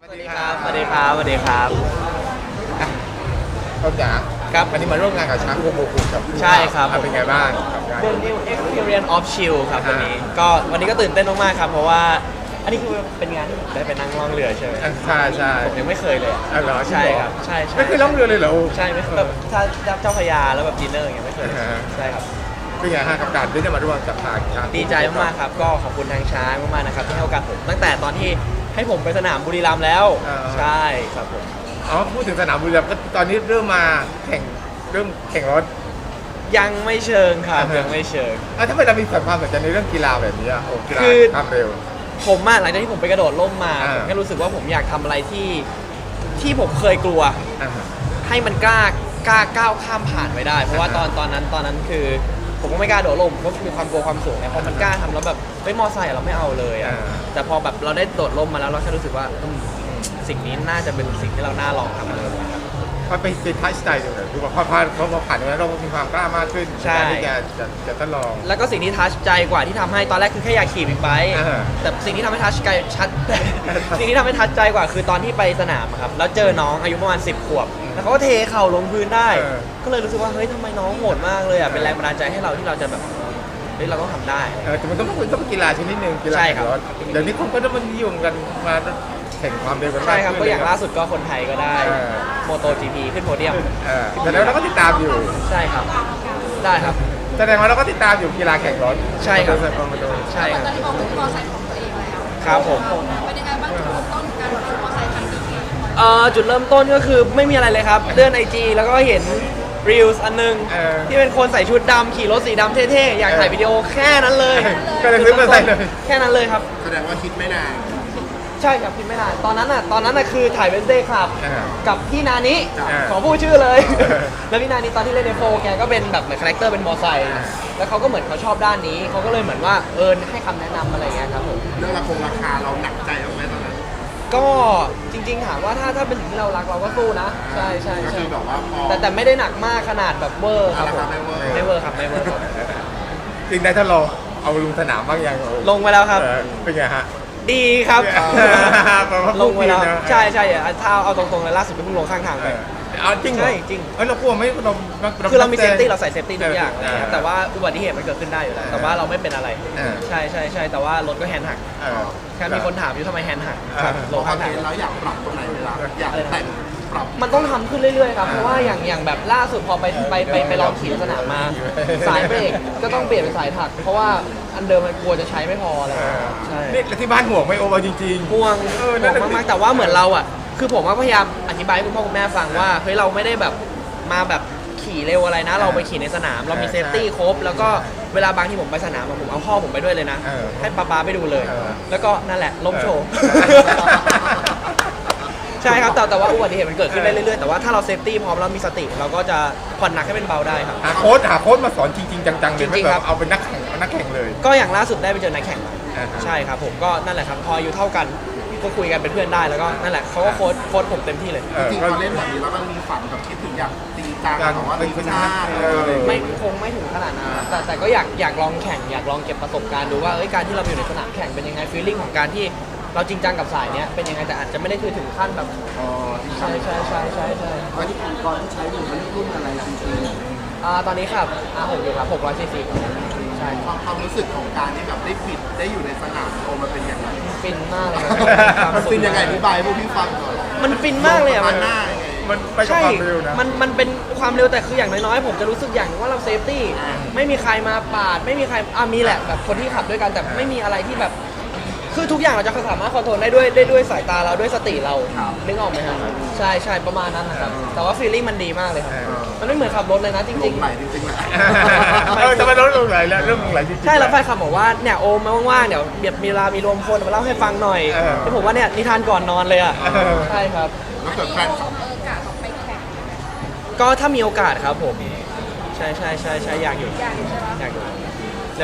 สวัสดีครับ สวัสดีครับ สวัสดีครับต้นจ๋าครับวันนี้มาร่วมงานกับช้างโกโบกุกับใช่ครับ อะเป็นไงบ้างกับงาน The New Experience of Chill ครับอ่าวันนี้ ก็วันนี้ก็ตื่นเต้นมากๆครับ เพราะว่า อันนี้คือเป็นงานที่ผมได้ไปนั่งล่องเรือใช่ไหมอะใช่ใช่ผมยังไม่เคยเลยอะอะเหรอใช่จงเหครับ ใช่ใช่ไม่เคยล่องเรือเลยเหรอ ใช่ไม่เคยแบบถ้าเจ้าพระยาแล้วแบบดินเนอร์อย่างเงี้ยไม่เคยอ่าฮะ ใช่ครับ เป็นไงฮะกับการที่ได้มาร่วมกับทางช้างดีใจมากๆครับ ก็ขอบคุณทางช้างมากๆนะครับที่ให้โอกาสผมตั้งแต่ตอนที่ ให้ผมไปสนามบุรีรัมย์แล้วใช่ครับผม อ๋อพูดถึงสนามบุรีรัมย์ก็ตอนนี้เริ่มมาแข่งเริ่มแข่งรถ ยังไม่เชิงครับ อ่าฮะ ยังไม่เชิง อะถ้าเวลามีความสนใจในเรื่องกีฬาแบบนี้อะโอ้กีฬาคือ ความเร็ว ผมอะหลังจากที่ผมไปกระโดดร่มมาอ่า ผมแค่รู้สึกว่าผมอยากทำอะไรที่ที่ผมเคยกลัว อะให้มันกล้ากล้าก้าวข้ามผ่านไปได้ เพราะว่าตอนตอนนั้นตอนนั้นคือ ผมก็ไม่กล้าโดดร่มผมก็มีความกลัวความสูงไงพอมันกล้าทำแล้วแบบเฮ้ยมอไซค์อะเราไม่เอาเลยอะอ่า แต่พอแบบเราได้โดดร่มมาแล้วเราแค่รู้สึกว่าอืมสิ่งนี้น่าจะเป็นสิ่งที่เราน่าลองทำเลยพอไปไปทัชใจดูหน่อยคือพอพอพอพอผ่านตรงนั้นเราก็มีความกล้ามากขึ้นใช่นการที่จะจะจะทดลอง แล้วก็สิ่งที่ทัชใจกว่าที่ทำให้ตอนแรกคือแค่อยากขี่บิ๊กไบค์อ่าแต่สิ่งที่ทำให้ทัชใจชัด สิ่งที่ทำให้ทัชใจกว่าคือตอนที่ไปสนามอะครับแล้วเจอน้องอายุประมาณ 10 ขวบ แล้วเขาก็เทเข่าลงพื้นได้ เออ ก็เลยรู้สึกว่าเฮ้ยทำไมน้องโหดมากเลยอะเป็นแรงบันดาลใจให้เราที่เราจะแบบ เฮ้ยเราต้องทำได้ เออแต่มันต้องต้องต้องเป็นกีฬาชนิดหนึ่งกีฬาใช่แข่ครับงรถเดี๋ยวนี้คนก็ต้องมานิยมกันมาแข่งความเร็วกันมากใช่ครับขึ้นก็อย่างล่าสุดก็คนไทยก็ได้เออโมโต GP ขึ้นโพเดียม เออแต่แล้วเราก็ติดตามอยู่ ใช่ครับ ได้ครับ แสดงว่าเราก็ติดตามอยู่กีฬาแข่งรถใช่ครับมอเตอร์ไซค์มาโดยใช่ครับตอนนี้มองถึงมอไซค์ของตัวเองแล้วครับผม เป็นยังไงบ้างจุดเริ่มต้นการขี่มอไซค์ครั้งนี้เอ่อจุดเริ่มต้นก็คือไม่มีอะไรเลยครับเลื่อนไอจีแล้วก็เห็น รีลส์อันหนึง เออที่เป็นคนใส่ชุดดำขี่รถสีดำเท่ๆ อยากถ่ายวิดีโอแค่นั้นเลยก็เลยซื้อมาใส่เลย แค่นั้นเลยครับ แสดงว่าคิดไม่นาน ใช่ครับพิมพ์ไม่นานตอนนั้นอะตอนนั้นอะคือถ่ายเวนเดย์ครับ อ่ากับพี่นานิอ่าขอพูดชื่อเลย เออ แล้วพี่นานิตอนที่เล่นในโฟร์แกก็เป็นแบบเหมือนคาแรคเตอร์เป็นมอไซค์อ่าแล้วเขาก็เหมือนเขาชอบด้านนี้เขาก็เลยเหมือนว่าเออให้คำแนะนำอะไรเงี้ยครับผม เรื่องราคงราคาเราหนักใจเอาไหมตอนนั้น ก็จริงๆถามว่าถ้าถ้าเป็นสิ่งที่เรารักเราก็สู้นะ ใช่ใช่ก็ใช่คือแบบว่าพอ แต่แต่ไม่ได้หนักมากขนาดแบบเวอร์ครับผมอ่าราคาไม่ไม่เวเวออร์ ร์ครับไม่เวอร์ครับจริงได้ถ้าเราเอาลงสนามบ้างยังโอ้ลงไปแล้วครับ เออเป็นไงฮะ ดีครับแปลว่าลงไปแล้วพูดผิดนะใช่ใช่อะถ้าเอาตรงๆเลยล่าสุดเพิ่งลงข้างทางเอไปอเอาจริงเหรอใช่จริงเฮ้ยเรากลัวไหมเราคือเรามีเซฟตี้เราใส่เซฟตี้ทุกอย่างเออนะครับแต่ว่าอุบัติเหตุมันเกิดขึ้นได้อยู่แล้วแต่ว่าเราไม่เป็นอะไรเออใช่ใช่ใช่แต่ว่ารถก็แฮนด์หักเออแค่มีคนถามอยู่ทำไมแฮนด์หักเออลงข้างทางเราอยากปรับตรงไหนเวลาอยากแต่งปรับมันต้องทำขึ้นเรื่อยๆครับ เพราะว่าอย่างอย่างแบบล่าสุดพอไปไปไปไปลองขี่สนามมา สายเบรกก็ต้องเปลี่ยนเป็นสายถัก เพราะว่า อันเดิมมันกลัวจะใช้ไม่พออะไรเออใช่ นี่แล้วที่บ้านห่วงไหม่โอเวอร์จริงๆห่วงเออห่นั่วนงน่ะสิมากๆแต่ว่าเหมือนเราอะ คือผมก็พยายามอธิบายให้คุณพ่อคุณแม่ฟังว่าเฮ้ยเราไม่ได้แบบมาแบบขี่เร็วอะไรนะ เราไปขี่ในสนามเรามีเออเซฟตี้ครบ แล้วก็เวลาบางที่ผมไปสนามอะผมเอาพ่อผมไปด้วยเลยนะ เออให้ป้าป้าไปดูเลย เออ แล้วก็นั่นแหละล้มโชว์เออใช่ครับแต่แต่ว่าอุบัติเหตุมันเกิดขึ้นได้เรื่อยๆ แต่ว่าถ้าเราเซฟตี้พร้อมเรามีสติ เราก็จะผ่อนหนักให้เป็นเบาได้ครับ หาโค้ดหาโค้ดมาสอนจริงๆ จังๆเลยจไม่ริงๆแบครับบ เอาเป็นนักแข่งเอา นักแข่งเลย ก็อย่างล่าสุดได้ไปเจอนักแข่งมาอ่าฮะ ใช่ครับผมก็นั่นแหละครับพออายู่เท่ากันก็คุยกันเป็นเพื่อนได้แล้วก็นั่นแหละเขาก็โค้ดโค้ดผมเต็มที่เลยเออจริงๆก็พอเล่นแบบนี้แล้วมันมีฝันแบบคิดถึงอยากจริงจังอยากแบบว่าเป็ทีนมคนชาติเอออะไรอย่างไม่เงี้ยคงไม่ถึงขนาดนั้นครับแต่แต่ก็อยากอยากลองแข่งอยากลองเก็บประสบการณ์ดูว่าเอ้ยการที่เราอยู่ในสนามแข่งเป็นยังไงฟีลลิ่งของการที่เราจริงจังกับสายเนี้ยเป็นยังไงแต่อาจจะไม่ได้คือถึงขั้นแบบอ๋อใช่ใช่ใช่ใช่ใช่แล้วที่อุปกรณ์ที่ใช้อยู่มันรุ่นอะไรจริงอ่าตอนนี้ครับอ่าผมอยู่ครับ600ซีซีใช่ๆ ความความรู้สึกของการที่แบบได้ปิดได้อยู่ในสนามโอมันเป็นยังไงฟินมากเลยครับมันเป็นยังไงอธิบายให้พวกพี่ฟังหน่อยมันฟินมากเลยอะ มัมันนหน้ายังไงมันไปกับใช่ ความเร็วนะ มัน มันเป็นความเร็วแต่คืออย่างน้อยๆ ผมจะรู้สึกอย่างหนึงว่าเราเซฟตี้อ่าไม่มีใครมาปาด ไม่มีใคร อะมีแหละแบบคนที่ขับด้วยกันแต่ไม่มีอะไรที่แบบ คือทุกอย่างเราจะสามารถคอนโทรลได้ด้วยได้ด้วยสายตาเราด้วยสติเรา นึกออกไหมครับ ใช่ใช่ประมาณนั้นนะครับ แต่ว่าฟีลลิ่งมันดีมากเลยครับ เออ มันไม่เหมือนขับรถเลยนะจลริงงไหลจริงๆแหละเออทำไมเราลงไหลแล้วเริ่มลงไหลจริงๆๆใช่แล้วแฟนคลับบอกว่าเนี่ยโอมมาว่างๆเดี๋ยวเดี๋ยวมีเวลามีรวมคนมาเล่าให้ฟังหน่อยเออ ที่ผมว่าเนี่ยนิทานก่อนนอนเลยอะเออใช่ครับ แล้วเกิดแฟนคลับเออกาสออกไปแข่งก็ถ้ามีโอกาสครับผม ใช่ใช่ใช่ใช่อยากอยู่อย่างใช่ไหมอยากอยู่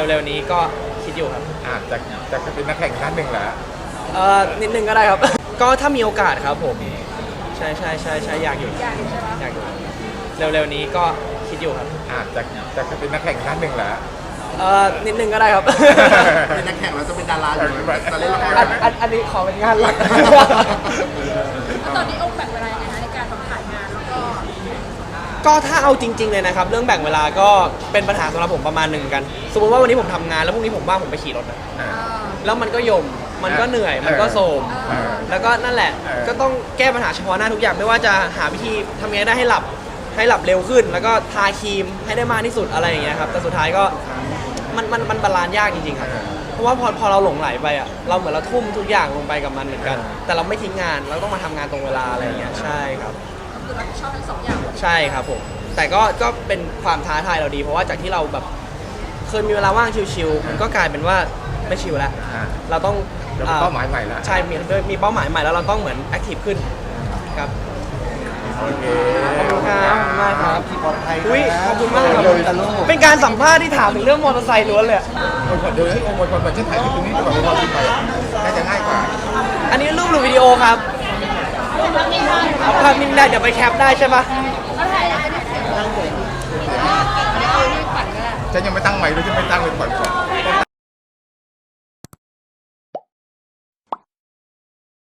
เร็วๆนี้ก็คิดอยู่ครับอะจากจากเป็นนักแข่งท่านหนึ่งแหละเอ่อนิดนึงก็ได้ครับ ก็ถ้ามีโอกาสครับผม ใช่ใช่ใช่ใช่อยากอยู่อย่างใช่ไหมอยากอยู่ เร็วๆนี้ก็คิดอยู่ครับอะจากจากเป็นนักแข่งท่านหนึ่งแหละกเออนิดนึงก็ได้ครับ เป็นนักแข่งแล้วจะเป็นดาราหรือจะเล่นละครอันอันอันนี้ขอเป็นงานหลัก แล้วตอนนี้โอ๊คแบ่งเวลายังไงคะในการแบบถ่ายงานแล้วก็ก็ถ้าเอาจริง ๆ เลยนะครับ เรื่องแบ่งเวลาก็เป็นปัญหาสำหรับผมประมาณหนึ่งกัน สมมติว่าวันนี้ผมทำงานแล้วพรุ่งนี้ผมว่างผมไปขี่รถอะอ่าแล้วมันก็ยมมันก็เหนื่อยมันก็โทรม เออแล้วก็นั่นแหละเออ ก็ต้องแก้ปัญหาเฉพาะหน้าทุกอย่างไม่ว่าจะหาวิธีทำยังไงได้ให้หลับ ให้หลับเร็วขึ้น แล้วก็ทาครีมให้ได้มากที่สุดอะไรอย่างเงี้ยครับแต่สุดท้ายก็มันมันมันบาลานซ์ยากจริงๆครับเพราะว่าพอพอเราหลงไหลไปอะเราเหมือนเราทุ่มทุกอย่างลงไปกับมันเหมือนกัน แต่เราไม่ทิ้งงานเราต้องมาทำงานตรงเวลาอะไรอย่างเงี้ยใช่ครับ คือรับผิดชอบทั้งสองอย่างใช่ครับผมแต่ก็ก็เป็นความท้าทายเราดี เพราะว่าจากที่เราแบบเคยมีเวลาว่างชิวๆมันก็กลายเป็นว่าไม่ชิวแล้วอ่าเราต้องเรามีเป้าหมายใหม่แล้ว ใช่มีมีเป้าหมายใหม่แล้วเราต้องเหมือนแอคทีฟขึ้นครับ โอเคขอบคุณครับขอบคุณมากครับขี่ปลอดภัยอุ้ยขอบคุณมากครับเลยเป็นการสัมภาษณ์ที่ถามถึงเรื่องมอเตอร์ไซค์ล้วนเลยอะคนก่อนเดี๋ยวให้องค์กรก่อนฉันถ่ายคลิปตรงนี้ดีกว่าเราขึ้นไปน่าจะง่ายกว่าอันนี้รูปหรือวิดีโอครับเอาภาพนิ่งได้เดี๋ยวไปแคปได้ใช่ปะฉันยังไม่ตั้งใหม่เลยฉันไม่ตั้งเลยก่อนก่อนต้องตั้ง